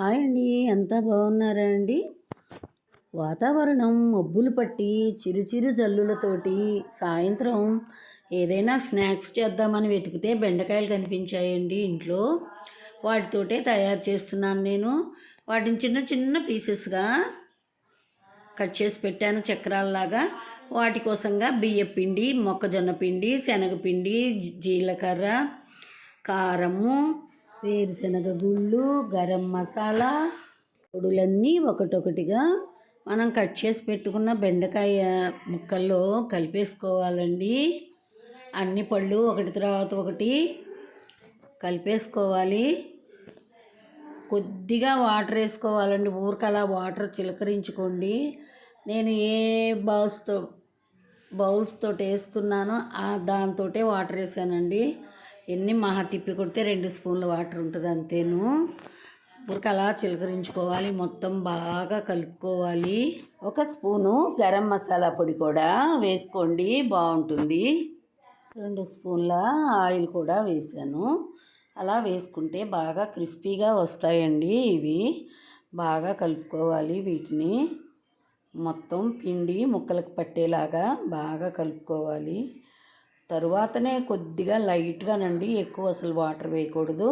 Hi అండి ఎంత బాగున్నారా అండి వాతావరణం మబ్బులు పట్టి చిరుచిరు జల్లులతోటి సాయంత్రం ఏదైనా స్నాక్స్ చేద్దామని వెతికితే బెండకాయలు కనిపించాయండి ఇంట్లో. వాటితోటే తయారు చేస్తున్నాను నేను. వాటిని చిన్న చిన్న పీసెస్గా కట్ చేసి పెట్టాను చక్రాలలాగా. వాటి కోసంగా బియ్య పిండి మొక్కజొన్న పిండి శనగపిండి జీలకర్ర కారము వేరుశనగ గుళ్ళు గరం మసాలా పొడులన్నీ ఒకటొకటిగా మనం కట్ చేసి పెట్టుకున్న బెండకాయ ముక్కల్లో కలిపేసుకోవాలండి. అన్ని పళ్ళు ఒకటి తర్వాత ఒకటి కలిపేసుకోవాలి. కొద్దిగా వాటర్ వేసుకోవాలండి. ఊరికలా వాటర్ చిలకరించుకోండి. నేను ఏ బౌల్స్తో బౌల్స్ తోటి వేస్తున్నానో ఆ దాంతో వాటర్ వేసానండి. ఎన్ని మహా తిప్పి కొడితే రెండు స్పూన్ల వాటర్ ఉంటుంది అంతేను. ఊరికి అలా చిలకరించుకోవాలి మొత్తం బాగా కలుపుకోవాలి. ఒక స్పూను గరం మసాలా పొడి కూడా వేసుకోండి బాగుంటుంది. రెండు స్పూన్ల ఆయిల్ కూడా వేసాను. అలా వేసుకుంటే బాగా క్రిస్పీగా వస్తాయండి ఇవి. బాగా కలుపుకోవాలి వీటిని. మొత్తం పిండి ముక్కలకు పట్టేలాగా బాగా కలుపుకోవాలి. తరువాతనే కొద్దిగా లైట్గానండి ఎక్కువ అసలు వాటర్ వేయకూడదు.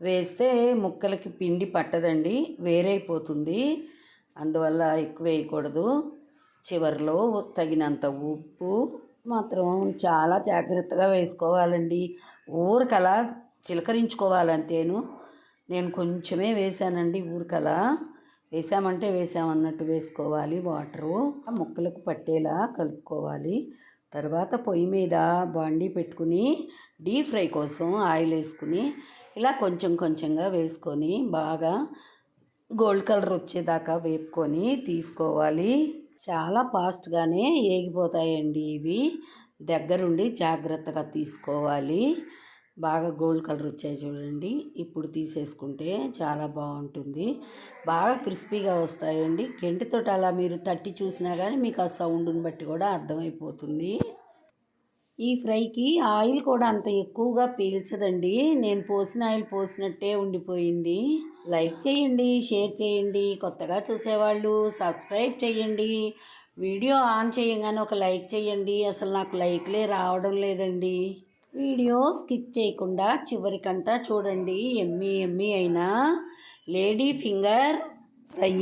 వేస్తే ముక్కలకి పిండి పట్టదండి వేరైపోతుంది. అందువల్ల ఎక్కువ వేయకూడదు. చివరిలో తగినంత ఉప్పు మాత్రం చాలా జాగ్రత్తగా వేసుకోవాలండి. ఊరికలా చిలకరించుకోవాలంతేను నేను కొంచెమే వేసానండి ఊరికలా. వేసామంటే వేసామన్నట్టు వేసుకోవాలి వాటరు. ముక్కలకు పట్టేలా కలుపుకోవాలి. తర్వాత పొయ్యి మీద బండి పెట్టుకుని డీప్ ఫ్రై కోసం ఆయిల్ వేసుకుని ఇలా కొంచెం కొంచెంగా వేసుకొని బాగా గోల్డ్ కలర్ వచ్చేదాకా వేపుకొని తీసుకోవాలి. చాలా ఫాస్ట్గానే ఏగిపోతాయండి ఇవి. దగ్గరుండి జాగ్రత్తగా తీసుకోవాలి. బాగా గోల్డ్ కలర్ వచ్చాయి చూడండి. ఇప్పుడు తీసేసుకుంటే చాలా బాగుంటుంది. బాగా క్రిస్పీగా వస్తాయండి. కెంటితో అలా మీరు తట్టి చూసినా కానీ మీకు ఆ సౌండ్ని బట్టి కూడా అర్థమైపోతుంది. ఈ ఫ్రైకి ఆయిల్ కూడా అంత ఎక్కువగా పీల్చదండి. నేను పోసిన ఆయిల్ పోసినట్టే ఉండిపోయింది. లైక్ చేయండి షేర్ చేయండి. కొత్తగా చూసేవాళ్ళు సబ్స్క్రైబ్ చేయండి. వీడియో ఆన్ చేయగానే ఒక లైక్ చేయండి. అసలు నాకు లైక్లే రావడం లేదండి. వీడియో స్కిప్ చేయకుండా చివరికంట చూడండి. ఎమ్మి ఎమ్మి అయినా లేడీ ఫింగర్ ఫ్రై.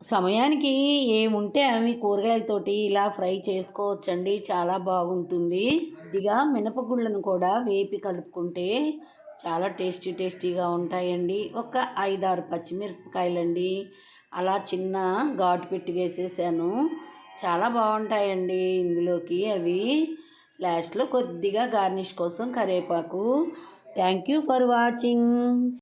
సమయానికి ఏముంటే అవి కూరగాయలతోటి ఇలా ఫ్రై చేసుకోవచ్చండి. చాలా బాగుంటుంది. ఇదిగా మినపగుళ్ళను కూడా వేపి కలుపుకుంటే చాలా టేస్టీ టేస్టీగా ఉంటాయండి. ఒక ఐదారు పచ్చిమిరపకాయలండి. అలా చిన్న ఘాటు పెట్టి వేసేసాను. చాలా బాగుంటాయండి ఇందులోకి అవి. లాస్ట్లో కొద్దిగా గార్నిష్ కోసం కరేపాకు. Thank you for watching.